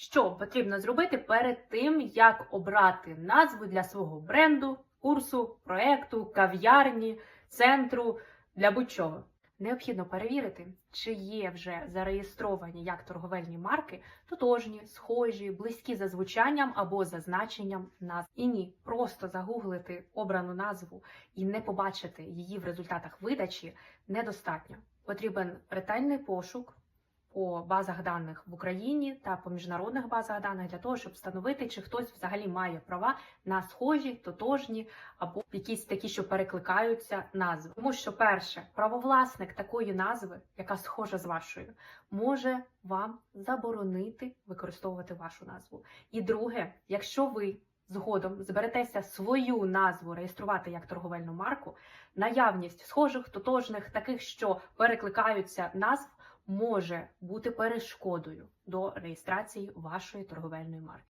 Що потрібно зробити перед тим, як обрати назву для свого бренду, курсу, проекту, кав'ярні, центру для будь-чого? Необхідно перевірити, чи є вже зареєстровані як торговельні марки тотожні, схожі, близькі за звучанням або за значенням назв. І ні, просто загуглити обрану назву і не побачити її в результатах видачі недостатньо. Потрібен ретельний пошук по базах даних в Україні та по міжнародних базах даних для того, щоб встановити, чи хтось взагалі має права на схожі, тотожні або якісь такі, що перекликаються назви. Тому що, перше, правовласник такої назви, яка схожа з вашою, може вам заборонити використовувати вашу назву. І друге, якщо ви згодом зберетеся свою назву реєструвати як торговельну марку, наявність схожих, тотожних, таких, що перекликаються назв може бути перешкодою до реєстрації вашої торговельної марки.